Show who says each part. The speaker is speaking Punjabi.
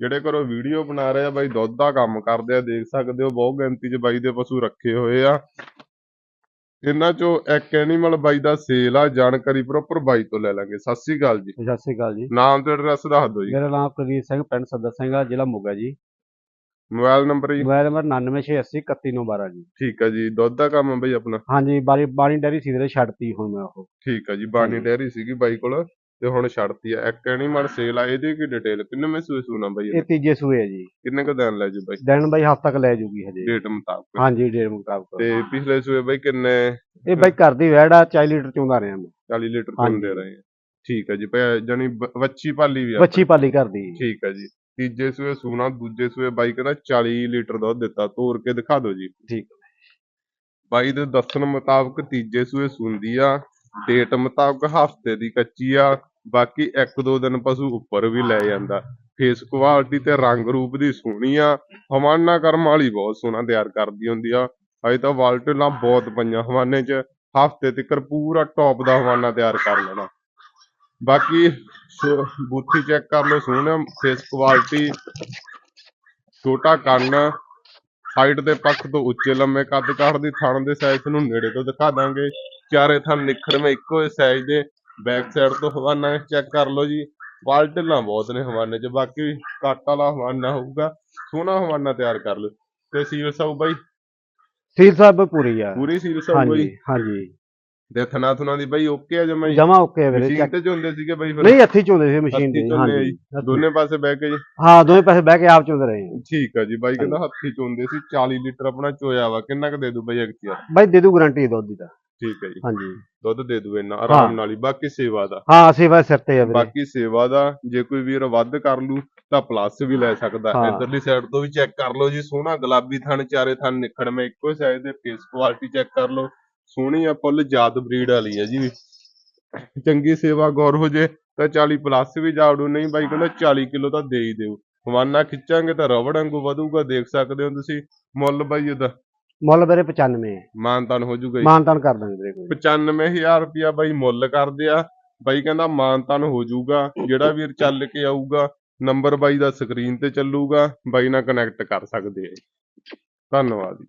Speaker 1: ਜਿਹੜੇ ਘਰੋਂ ਵੀਡੀਓ ਬਣਾ ਰਹੇ ਆ ਬਾਈ ਦੁੱਧ ਦਾ ਕੰਮ ਕਰਦੇ ਆ ਦੇਖ ਸਕਦੇ ਹੋ ਬਹੁਤ ਗਿਣਤੀ 'ਚ ਬਾਈ ਦੇ ਪਸ਼ੂ ਰੱਖੇ ਹੋਏ ਆ। ਇਹਨਾਂ ਚੋਂ ਇੱਕ ਐਨੀਮਲ ਬਾਈ ਦਾ ਸੇਲ ਆ ਜਾਣਕਾਰੀ ਪ੍ਰੋਪਰ ਬਾਈ ਤੋਂ ਲੈ ਲਾਂਗੇ। ਸਤਿ ਸ੍ਰੀ ਅਕਾਲ ਜੀ।
Speaker 2: ਸਤਿ ਸ਼੍ਰੀ ਅਕਾਲ ਜੀ।
Speaker 1: ਨਾਮ ਤੇ ਐਡਰੈਸ ਦੱਸ ਦਿਓ ਜੀ।
Speaker 2: ਮੇਰਾ ਨਾਮ ਕੁਲਵੀਰ ਸਿੰਘ ਪਿੰਡ ਸੱਦਾ ਸਿੰਘ ਆ ਜ਼ਿਲ੍ਹਾ Moga ji.
Speaker 1: Mobile number ji?
Speaker 2: Mobile number 99680312 ji.
Speaker 1: ਠੀਕ ਆ ਜੀ। ਦੁੱਧ ਦਾ ਕੰਮ ਆ ਬਾਈ ਆਪਣਾ?
Speaker 2: ਹਾਂਜੀ ਬਾਰੀ ਬਾਣੀ ਡੈਰੀ ਸੀਵਰੇ ਛੱਡਤੀ ਹੁਣ ਮੈਂ ਉਹ।
Speaker 1: ਠੀਕ ਆ ਜੀ ਬਾਣੀ। ਡੈਰੀ ਸੀਗੀ ਬਾਈ ਕੋਲ। ਤੇ ਹੁਣ ਛੱਡਤੀ ਆ। ਇੱਕ ਐਨੀਮਲ ਸੇਲ ਆ ਇਹਦੀ ਕੀ ਡਿਟੇਲ ਕਿੰਨੇ ਮੈਂ ਸੂਏ ਸੂਣਾ ਬਾਈ
Speaker 2: ਇਹ ਤੀਜੇ ਸੂਏ ਆ ਜੀ।
Speaker 1: ਕਿੰਨੇ ਕੁ ਦਿਨ ਲੈ ਜੂ ਬਾਈ?
Speaker 2: ਦਿਨ ਬਾਈ ਹਫ਼ਤਾ ਤੱਕ ਲੈ ਜੂਗੀ ਹਜੇ।
Speaker 1: ਡੇਟ ਮੁਤਾਬਕ।
Speaker 2: ਹਾਂਜੀ ਡੇਢ ਮੁਤਾਬਕ।
Speaker 1: ਤੇ ਪਿਛਲੇ ਸੂਏ ਬਾਈ ਕਿੰਨੇ?
Speaker 2: ਇਹ ਬਾਈ ਘਰ ਦੀ ਵੈੜ ਆ 40 ਲੀਟਰ ਚੋਂਦਾ ਰਿਹਾ ਮੈਂ।
Speaker 1: 40 ਲੀਟਰ
Speaker 2: ਹਾਂਜੀ।
Speaker 1: ਦੇ ਰਹੇ ਆ। ਠੀਕ ਆ ਜੀ ਭਈ ਜਾਨੀ ਬ- ਵੱਛੀ ਪਾਲੀ ਵੀ ਆ
Speaker 2: ਵੱਛੀ ਪਾਲੀ ਘਰ ਦੀ।
Speaker 1: ਠੀਕ ਆ ਜੀ। ਤੀਜੇ ਸੂਏ ਸੂਣਾ ਦੂਜੇ ਸੂਏ ਬਾਈ ਕਹਿੰਦਾ 40 ਲੀਟਰ ਦੁੱਧ ਦਿੱਤਾ। ਤੋੜ ਕੇ ਦਿਖਾ ਦਿਓ ਜੀ।
Speaker 2: ਠੀਕ
Speaker 1: ਬਾਈ ਦੇ ਦੱਸਣ ਮੁਤਾਬਕ ਤੀਜੇ ਸੂਏ ਸੂੰਦੀ ਆ। ਡੇਟ ਮੁਤਾਬਕ ਹਫ਼ਤੇ ਦੀ ਕੱਚੀ ਆ। ਬਾਕੀ ਇੱਕ ਦੋ ਦਿਨ ਪਸ਼ੂ ਉੱਪਰ ਵੀ ਲੈ ਜਾਂਦਾ। ਫੇਸ ਕੁਆਲਿਟੀ ਤੇ ਰੰਗ ਰੂਪ ਦੀ ਸੋਹਣੀ ਆ। ਹਵਾਨਾ ਕਰਮ ਵਾਲੀ ਬਹੁਤ ਸੋਹਣਾ ਤਿਆਰ ਕਰਦੀ ਹੁੰਦੀ ਆ। ਅਜੇ ਤਾਂ ਵਾਲਟਲਾਂ ਬਹੁਤ ਪਈਆਂ ਹਵਾਨੇ 'ਚ। ਹਫ਼ਤੇ ਤੱਕ ਪੂਰਾ ਟੌਪ ਦਾ ਹਵਾਨਾ ਤਿਆਰ ਕਰ ਲੈਣਾ। ਬਾਕੀ ਸ- ਬੂਥੀ ਚੈੱਕ ਕਰ ਲਓ ਸੋਹਣਾ ਫੇਸ ਕੁਆਲਿਟੀ ਛੋਟਾ ਕੰਨ। ਹਾਈਟ ਦੇ ਪੱਖ ਤੋਂ ਉੱਚੇ ਲੰਮੇ ਕੱਦ ਕਾਠ ਦੀ ਥਣ ਦੇ ਸਾਈਜ਼ ਨੂੰ ਨੇੜੇ ਤੋਂ ਦਿਖਾ ਦਾਂਗੇ। ਚਾਰੇ ਥਣ ਨਿਖੜਵੇਂ ਇੱਕੋ ਹੀ ਸਾਈਜ਼ ਦੇ। ਬੈਕ ਸਾਈਡ ਤੋਂ ਹਵਾਨਾ ਚੈੱਕ ਕਰ ਲਓ ਜੀ। ਵਾਲਟਲਾਂ ਬਹੁਤ ਨੇ ਹਵਾਨੇ 'ਚ ਬਾਕੀ ਕੱਟ ਵਾਲਾ ਹਵਾਨਾ ਹੋਊਗਾ ਸੋਹਣਾ ਹਵਾਨਾ ਤਿਆਰ ਕਰ ਲਓ। ਤੇ ਸੀਲ ਸਾਊ ਬਾਈ?
Speaker 2: ਸੀਲ ਸਾਹਿਬ ਪੂਰੀ ਆ।
Speaker 1: ਪੂਰੀ ਸੀਲ ਸਾਊ
Speaker 2: ਹਾਂਜੀ
Speaker 1: ਬਾਈ?
Speaker 2: ਹਾਂਜੀ
Speaker 1: ਤੇ ਥਣਾ ਥੁਣਾ ਦੀ ਬਾਈ ਓਕੇ ਆ ਜਮਾ
Speaker 2: ਜਮਾ ਓਕੇ ਆ ਵੀਰੇ
Speaker 1: ਮਸ਼ੀਨ ਤੇ ਚੁੰਦੇ ਸੀਗੇ ਬਾਈ ਫਿਰ?
Speaker 2: ਨਹੀਂ ਹੱਥੀ ਚੋਂਦੇ ਸੀ ਮਸ਼ੀਨ ਤੇ ਹਾਂਜੀ।
Speaker 1: ਦੋਨੇ ਪਾਸੇ ਬਹਿ ਕੇ ਜੀ।
Speaker 2: ਹਾਂ ਦੋਵੇਂ ਪਾਸੇ ਬਹਿ ਕੇ ਆਪ ਚੋਂਦੇ ਰਹੇ।
Speaker 1: ਠੀਕ ਆ ਜੀ ਬਾਈ ਕਹਿੰਦਾ ਹੱਥੀ ਚੁੰਦੇ ਸੀ 40 ਲੀਟਰ ਆਪਣਾ ਚੋਇਆ ਵਾ। ਕਿੰਨਾ ਕੁ ਦੇ ਦੂ ਬਾਈ ਅਗਤੀਆ
Speaker 2: ਬਾਈ ਦੇ ਦੂ ਗਾਰੰਟੀ ਦੁੱਧ ਦੀ ਤਾਂ।
Speaker 1: ਠੀਕ ਹੈ ਜੀ।
Speaker 2: ਹਾਂਜੀ।
Speaker 1: ਦੁੱਧ ਦੇ ਦੂ ਇੰਨਾ ਆਰਾਮ ਨਾਲ ਹੀ ਬਾਕੀ ਸੇਵਾ ਦਾ।
Speaker 2: ਹਾਂ ਸੇਵਾ ਸਿਰ ਤੇ ਆ ਵੀਰੇ।
Speaker 1: ਬਾਕੀ ਸੇਵਾ ਦਾ ਜੇ ਕੋਈ ਵੀਰ ਵੱਧ ਕਰ ਲੂ ਤਾਂ ਪਲੱਸ ਵੀ ਲੈ ਸਕਦਾ।
Speaker 2: ਹਾਂ।
Speaker 1: ਇਧਰਲੀ ਸਾਈਡ ਤੋਂ ਵੀ ਚੈੱਕ ਕਰ ਲਓ ਜੀ ਸੋਹਣਾ ਗੁਲਾਬੀ ਥਣ ਚਾਰੇ ਥਣ ਨਿਖੜਵੇਂ ਇੱਕੋ ਸਾਈਜ਼ ਦੇ ਫੇਸ ਕੁਆਲਿਟੀ ਚੈੱਕ ਕਰ ਲਓ। ਸੋਹਣੀ ਆ ਫੁੱਲ ਜਾਤ ਬਰੀਡ ਵਾਲੀ ਆ ਜੀ। ਚੰਗੀ ਸੇਵਾ ਗੌਰ ਹੋ ਜੇ ਤਾਂ 40 ਪਲੱਸ ਵੀ ਜਾੜੂ ਨਹੀਂ ਬਾਈ ਕਹਿੰਦਾ 40 ਕਿਲੋ ਤਾਂ ਦੇ ਹੀ ਦਿਓ। ਹਵਾਨਾ ਖਿੱਚਾਂਗੇ ਤਾਂ ਰਬੜ ਵਾਂਗੂ ਵਧੂਗਾ ਦੇਖ ਸਕਦੇ ਹੋ ਤੁਸੀਂ। ਮੁੱਲ ਬਾਈ ਇਹਦਾ
Speaker 2: ਮੁੱਲ ਵੀਰੇ 95 ਹੈ।
Speaker 1: ਮਾਨਤਾਨ ਹੋ ਜੂਗਾ ਜੀ।
Speaker 2: ਮਾਨਤਾਨ ਕਰ ਦਾਂਗੇ ਵੀਰੇ ਕੋਈ।
Speaker 1: 95000 ਰੁਪਿਆ ਬਾਈ ਮੁੱਲ ਕਰਦੇ ਆ। ਬਾਈ ਕਹਿੰਦਾ ਮਾਨਤਾਨ ਹੋ ਜਾਊਗਾ ਜਿਹੜਾ ਵੀਰ ਚੱਲ ਕੇ ਆਊਗਾ ਨੰਬਰ ਬਾਈ ਦਾ ਸਕਰੀਨ ਤੇ ਚੱਲੂਗਾ। ਬਾਈ ਨਾਲ ਕਨੈਕਟ ਕਰ ਸਕਦੇ ਆ ਧੰਨਵਾਦ ਜੀ।